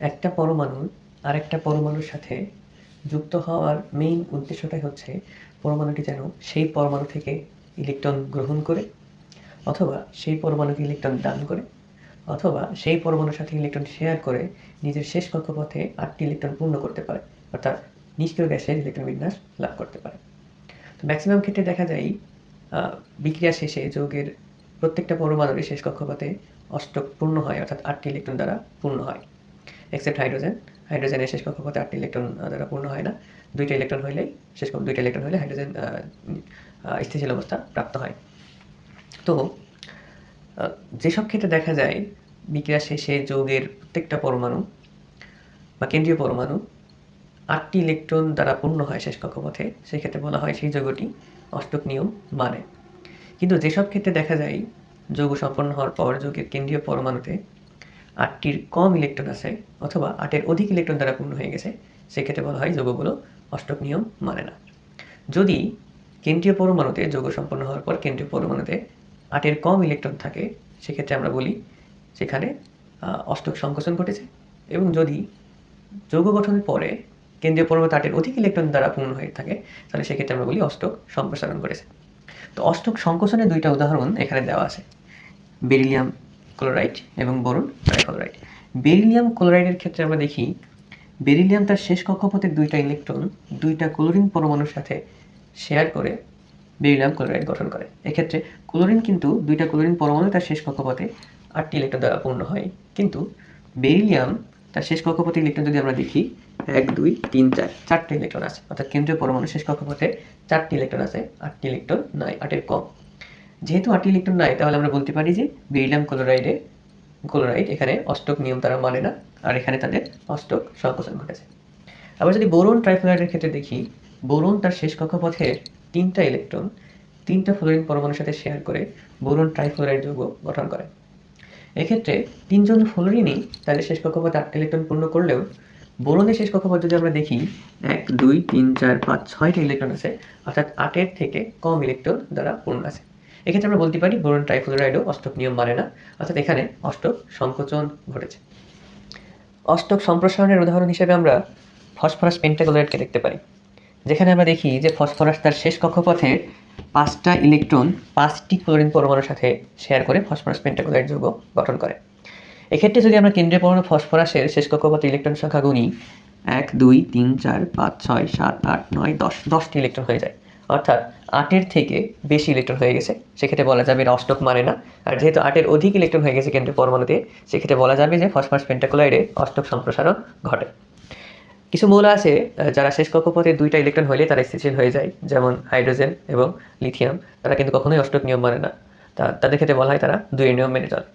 একটা পরমাণু আরেকটা পরমাণুর সাথে যুক্ত হওয়ার মেইন উদ্দেশ্যটাই হচ্ছে পরমাণুটি যেন সেই পরমাণু থেকে ইলেকট্রন গ্রহণ করে, অথবা সেই পরমাণুকে ইলেকট্রন দান করে, অথবা সেই পরমাণুর সাথে ইলেকট্রন শেয়ার করে নিজের শেষ কক্ষপথে আটটি ইলেকট্রন পূর্ণ করতে পারে, অর্থাৎ নিষ্ক্রিয় গ্যাসের ইলেকট্রন বিন্যাস লাভ করতে পারে। তো ম্যাক্সিমাম ক্ষেত্রে দেখা যায় বিক্রিয়া শেষে যৌগের প্রত্যেকটা পরমাণুর শেষ কক্ষপথে অষ্টক পূর্ণ হয়, অর্থাৎ আটটি ইলেকট্রন দ্বারা পূর্ণ হয়। এক্সেপ্ট হাইড্রোজেন হাইড্রোজেনের শেষ কক্ষপথে আটটি ইলেকট্রন দ্বারা পূর্ণ হয় না। দুইটা ইলেকট্রন হইলেই শেষ কক্ষ- দুইটা ইলেকট্রন হলে হাইড্রোজেন স্থিতিশীল অবস্থা প্রাপ্ত হয়। তো যেসব ক্ষেত্রে দেখা যায়, বিক্রিয়া শেষে যৌগের প্রত্যেকটা পরমাণু বা কেন্দ্রীয় পরমাণু আটটি ইলেকট্রন দ্বারা পূর্ণ হয় শেষ কক্ষপথে, সেই ক্ষেত্রে বলা হয় সেই যৌগটি অষ্টক নিয়ম মানে। কিন্তু যেসব ক্ষেত্রে দেখা যায়, যৌগ সম্পন্ন হওয়ার পর যৌগের কেন্দ্রীয় পরমাণুতে আটটির কম ইলেকট্রন আছে অথবা আটের অধিক ইলেকট্রন দ্বারা পূর্ণ হয়ে গেছে, সেক্ষেত্রে বলা হয় যৌগগুলো অষ্টক নিয়ম মানে না। যদি কেন্দ্রীয় পরমাণুতে যৌগ সম্পন্ন হওয়ার পর কেন্দ্রীয় পরমাণুতে আটের কম ইলেকট্রন থাকে, সেক্ষেত্রে আমরা বলি সেখানে অষ্টক সংকোচন ঘটেছে এবং যদি যৌগ গঠনের পরে কেন্দ্রীয় পরমাণুতে আটের অধিক ইলেকট্রন দ্বারা পূর্ণ হয়ে থাকে, তাহলে সেক্ষেত্রে আমরা বলি অষ্টক সম্প্রসারণ করেছে তো অষ্টক সংকোচনের দুইটা উদাহরণ এখানে দেওয়া আছে। বেরিলিয়াম ক্লোরাইড এবং বোরন ট্রাইক্লোরাইড বেরিলিয়াম ক্লোরাইডের ক্ষেত্রে আমরা দেখি বেরিলিয়াম তার শেষ কক্ষপথের দুইটা ইলেকট্রন দুইটা ক্লোরিন পরমাণুর সাথে শেয়ার করে বেরিলিয়াম ক্লোরাইড গঠন করে। এক্ষেত্রে ক্লোরিন কিন্তু দুইটা ক্লোরিন পরমাণু তার শেষ কক্ষপথে আটটি ইলেকট্রন দ্বারা পূর্ণ হয়। কিন্তু বেরিলিয়াম তার শেষ কক্ষপথে ইলেকট্রন যদি আমরা দেখি, এক, দুই, তিন, চার, চারটে ইলেকট্রন আছে। অর্থাৎ কেন্দ্রীয় পরমাণু শেষ কক্ষপথে চারটি ইলেকট্রন আছে, আটটি ইলেকট্রন নাই, আটের কম। যেহেতু আটটি ইলেকট্রন নাই, তাহলে আমরা বলতে পারি যে বেরিলিয়াম ক্লোরাইডে। ক্লোরাইড এখানে অষ্টক নিয়ম তারা মানে না, আর এখানে তাদের অষ্টক সংকোচন ঘটেছে। আবার যদি বোরন ট্রাইফ্লোরাইডের ক্ষেত্রে দেখি, বোরন তার শেষ কক্ষপথের তিনটা ইলেকট্রন, তিনটা ফ্লোরিন পরমাণুর সাথে শেয়ার করে বোরন ট্রাইফ্লোরাইড যৌগ গঠন করে। এক্ষেত্রে তিনজন ফ্লোরিনই তাদের শেষ কক্ষপথে আটটা ইলেকট্রন পূর্ণ করলেও, বোরনের শেষ কক্ষপথ যদি আমরা দেখি, এক, দুই, তিন, চার, পাঁচ, ছয়টা ইলেকট্রন আছে, অর্থাৎ আটের থেকে কম ইলেকট্রন দ্বারা পূর্ণ আছে। এক্ষেত্রে আমরা বলতে পারি বোরন ট্রাইফ্লোরাইডও অষ্টক নিয়ম মানে না। অর্থাৎ এখানে অষ্টক সংকোচন ঘটেছে। অষ্টক সম্প্রসারণের উদাহরণ হিসেবে আমরা ফসফরাস পেন্টাক্লোরাইডকে দেখতে পারি। যেখানে আমরা দেখি যে ফসফরাস তার শেষ কক্ষপথের পাঁচটা ইলেকট্রন পাঁচটি ক্লোরিন পরমাণুর সাথে শেয়ার করে ফসফরাস পেন্টাক্লোরাইড যৌগ গঠন করে। এক্ষেত্রে যদি আমরা কেন্দ্রীয় পরমাণু ফসফরাসের শেষ কক্ষপথে ইলেকট্রন সংখ্যা গুনি, এক, দুই, তিন, চার, পাঁচ, ছয়, সাত, আট, নয়, দশ, দশটি ইলেকট্রন হয়ে যায়। অর্থাৎ আটের থেকে বেশি ইলেকট্রন হয়ে গেছে, সেক্ষেত্রে বলা যাবে এটা অষ্টক মানে না। আর যেহেতু আটের অধিক ইলেকট্রন হয়ে গেছে কেন্দ্রীয় পরমাণুতে সেক্ষেত্রে বলা যাবে যে ফসফরাস পেন্টাক্লোরাইডে অষ্টক সম্প্রসারণ ঘটে। কিছু মৌল আছে যারা শেষ কক্ষপথে দুইটা ইলেকট্রন হলে তারা স্থিতিশীল হয়ে যায়, যেমন হাইড্রোজেন এবং লিথিয়াম তারা কিন্তু কখনোই অষ্টক নিয়ম মানে না। তা, তাদের ক্ষেত্রে বলা হয় তারা দুই নিয়ম মেনে চলে।